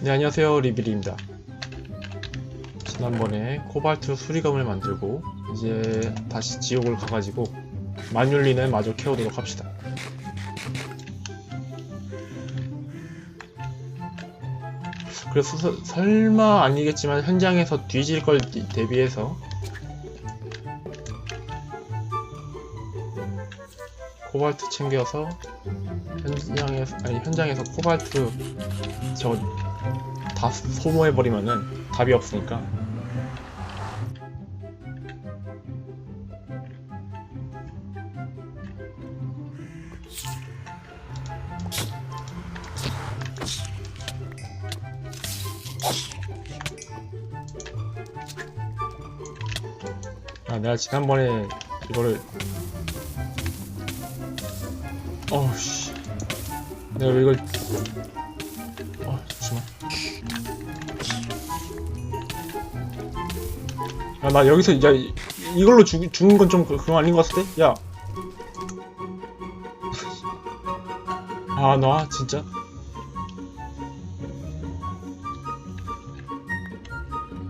네 안녕하세요. 리빌입니다. 지난번에 코발트 수리검을 만들고 이제 다시 지옥을 가가지고 마눌리는 마저 캐오도록 합시다. 그래서 서- 설마 아니겠지만 현장에서 뒤질 걸 디- 대비해서 코발트 챙겨서 현장에서 아니 현장에서 코발트 저거 다 소모해버리면은 답이 없으니까. 아 내가 지난번에 이거를 어우씨. 내가 왜 이걸 어 잠시만 야, 나 여기서 야 이- 이걸로 죽, 죽은 건좀 그거 아닌 것 같은데? 야. 아, 나 진짜.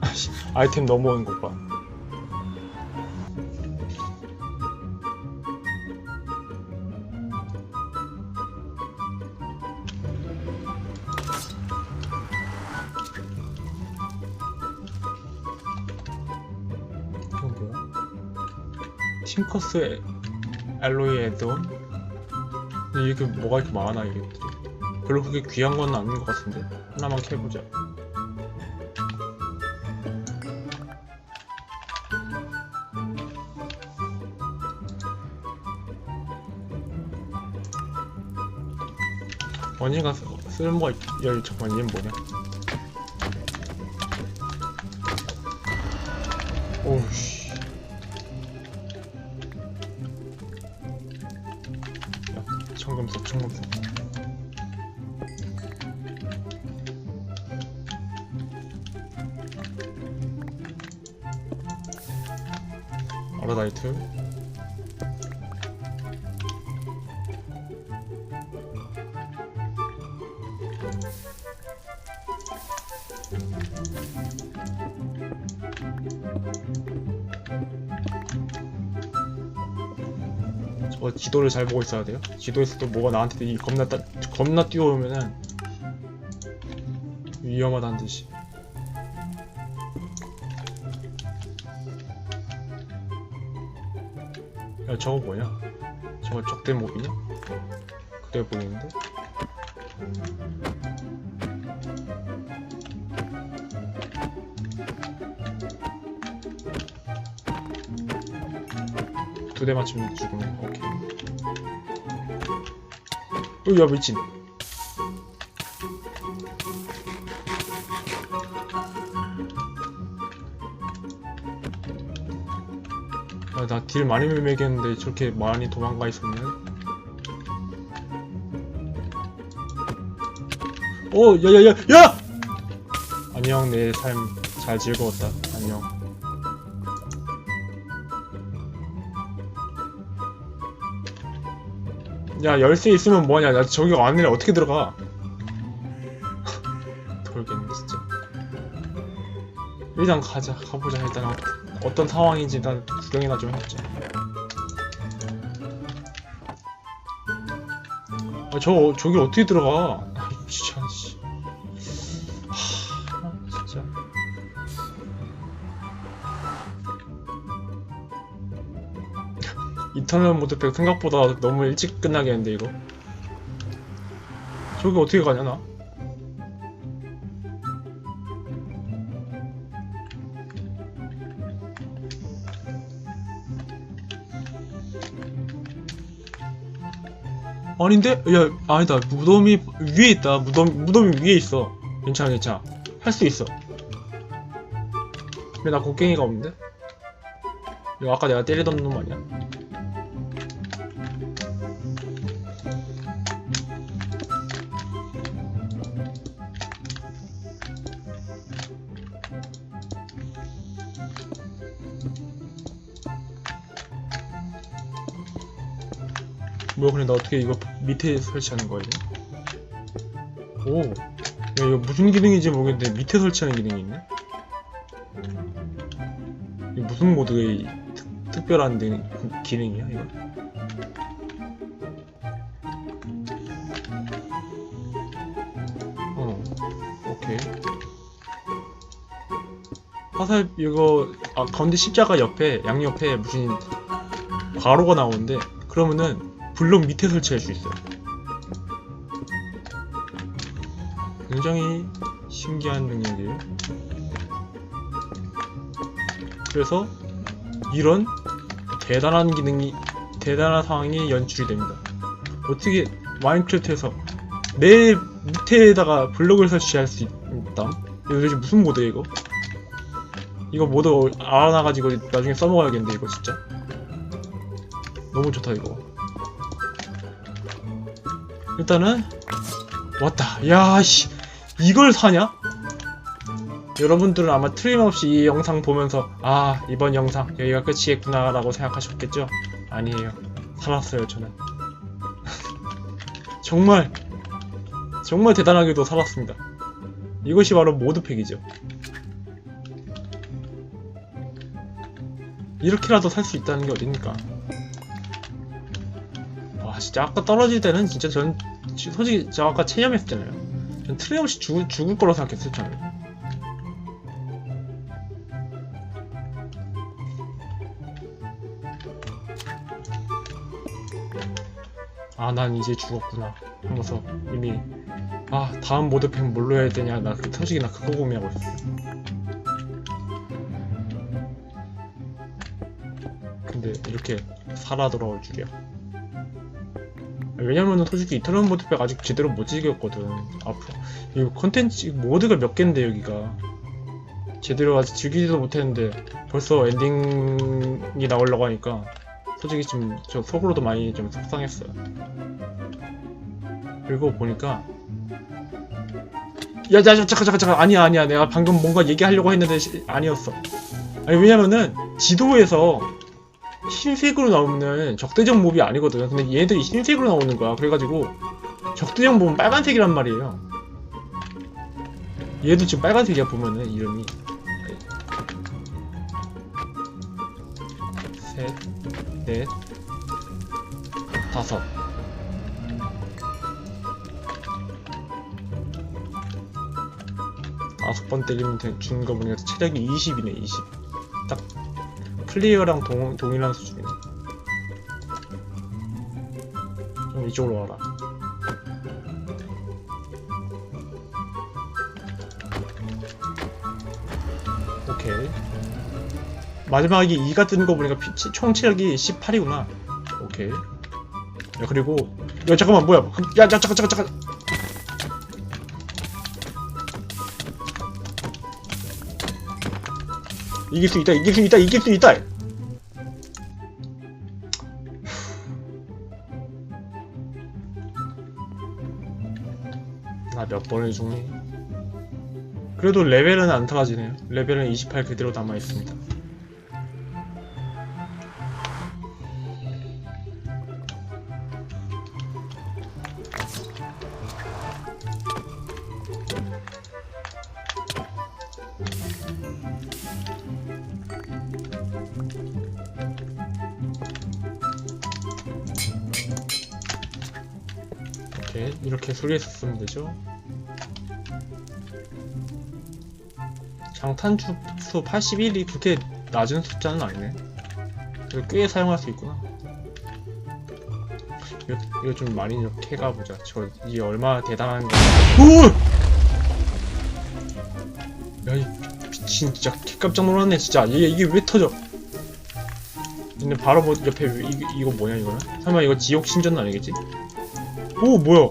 아이씨, 아이템 넘어오는 것 봐. 팅커스 알로이 에드온? 근데 이게 뭐가 이렇게 많아 이게? 별로 그게 귀한 건 아닌 것 같은데. 하나만 캐보자. 언니가 쓰- 쓸모가 있... 야 잠깐만 얘는 뭐냐? 오우씨 청금석, 청금석. 아르다이트. 저 지도를 잘 보고 있어야 돼요. 지도에서도 뭐가 나한테 이 겁나 따, 겁나 뛰어오면은 위험하다는 듯이. 야 저거 뭐냐? 저거 적대 몹이냐? 그래 보이는데? 두 대 맞추면 죽네. 오케이. 어, 야 미친. 아, 나 딜 많이 매겼는데 저렇게 많이 도망가 있었네. 오, 야, 야, 야, 야! 안녕, 내 삶 잘 즐거웠다. 안녕. 야, 열쇠 있으면 뭐하냐? 나 저기 안에 어떻게 들어가? 돌겠네, 진짜. 일단 가자, 가보자. 일단 어- 어떤 상황인지 난 구경이나 좀 해보자. 아, 저, 저기 어떻게 들어가? 아, 진짜, 이터널 모드팩 생각보다 너무 일찍 끝나겠는데, 이거? 저기 어떻게 가냐, 나? 아닌데? 야, 아니다. 무덤이 위에 있다. 무덤, 무덤이 위에 있어. 괜찮아, 괜찮아. 할 수 있어. 근데 나 곡괭이가 없는데? 이거 아까 내가 때리던 놈 아니야? 뭐야 근데 나 어떻게 이거 밑에 설치하는 거야 이거? 오 야, 이거 무슨 기능인지 모르겠는데 밑에 설치하는 기능이 있네? 이게 무슨 모드의 특, 특별한 기- 기능이야 이거? 화살 이거 아 가운데 십자가 옆에 양옆에 무슨 괄호가 나오는데 그러면은 블록 밑에 설치할 수 있어요 굉장히 신기한 능력이에요. 그래서 이런 대단한 기능이 대단한 상황이 연출이 됩니다. 어떻게 마인크래프트에서 내 밑에다가 블록을 설치할 수 있 다? 이거 도대체 무슨 모드야 이거? 이거 모드 알아놔가지고 나중에 써먹어야겠는데 이거 진짜 너무 좋다 이거 일단은 왔다. 야, 씨. 이걸 사냐? 여러분들은 아마 틀림없이 이 영상 보면서 아, 이번 영상 여기가 끝이겠구나 라고 생각하셨겠죠? 아니에요. 살았어요, 저는. 정말, 정말 대단하게도 살았습니다. 이것이 바로 모드팩이죠. 이렇게라도 살 수 있다는 게 어딥니까? 와, 진짜 아까 떨어질 때는 진짜 전 지- 솔직히 저 아까 체념했잖아요. 전 틀림없이 죽을, 죽을 거라고 생각했었잖아요. 아, 난 이제 죽었구나. 하면서 이미 아, 다음 모드팩 뭘로 해야 되냐. 나그 터지기 나 그거 고민하고 있었어. 근데 이렇게 살아 돌아올 줄이야. 왜냐면은 솔직히 이터널 모드팩 아직 제대로 못 즐겼거든. 앞으로 이거 컨텐츠 모드가 몇 개인데 여기가 제대로 아직 즐기지도 못했는데 벌써 엔딩이 나오려고 하니까 솔직히 좀저 속으로도 많이 좀 속상했어요. 그리고 보니까 야, 야, 야, 잠깐, 잠깐, 잠깐, 아니야, 아니야. 내가 방금 뭔가 얘기하려고 했는데 시- 아니었어. 아니 왜냐면은 지도에서 흰색으로 나오는 적대적 몹이 아니거든. 근데 얘들이 흰색으로 나오는 거야. 그래가지고 적대적 몹은 빨간색이란 말이에요. 얘도 지금 빨간색이야 보면은 이름이. 셋, 넷, 다섯. 다섯 번 때리면 되- 죽는 거 보니까 체력이 20이네 20. 딱 플레이어랑 동, 동일한 수준이네. 좀 이쪽으로 와라. 오케이. 마지막에 2가 뜨는 거 보니까 피- 치- 총 체력이 18이구나. 오케이. 야, 그리고, 야, 잠깐만, 뭐야. 야, 야, 잠깐, 잠깐, 잠깐. 이길 수 있다, 이길 수 있다, 이길 수 있다! 나 몇 번을 죽니? 그래도 레벨은 안 떨어지네요. 레벨은 28 그대로 남아있습니다. 이렇게, 이렇게 쓰면 되죠. 장탄 수 81이 그렇게 낮은 숫자는 아니네. 그래도 꽤 사용할 수 있구나. 이거, 이거 좀 많이 좀 캐가보자. 저, 이게 얼마나 대단한 거. 오! 야, 이 미친, 진짜 개 깜짝 놀랐네, 진짜. 이게, 이게 왜 터져? 근데 바로 뭐 옆에 왜- 이, 이거 뭐냐, 이거는? 설마 이거 지옥 신전은 아니겠지? 오, 뭐야?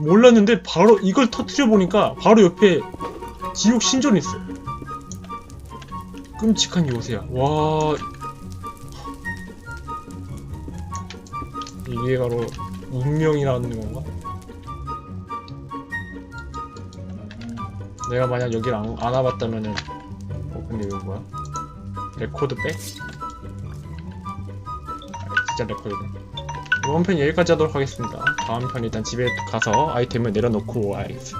몰랐는데 바로 이걸 터트려 보니까 바로 옆에 지옥 신전이 있어. 끔찍한 요새야. 와. 이게 바로 운명이라는 건가? 내가 만약 여길 안, 안 와봤다면은 어 근데 이거 뭐야? 레코드 백? 아, 진짜 레코드네 이번 편 여기까지 하도록 하겠습니다 다음 편 일단 집에 가서 아이템을 내려놓고 와야겠어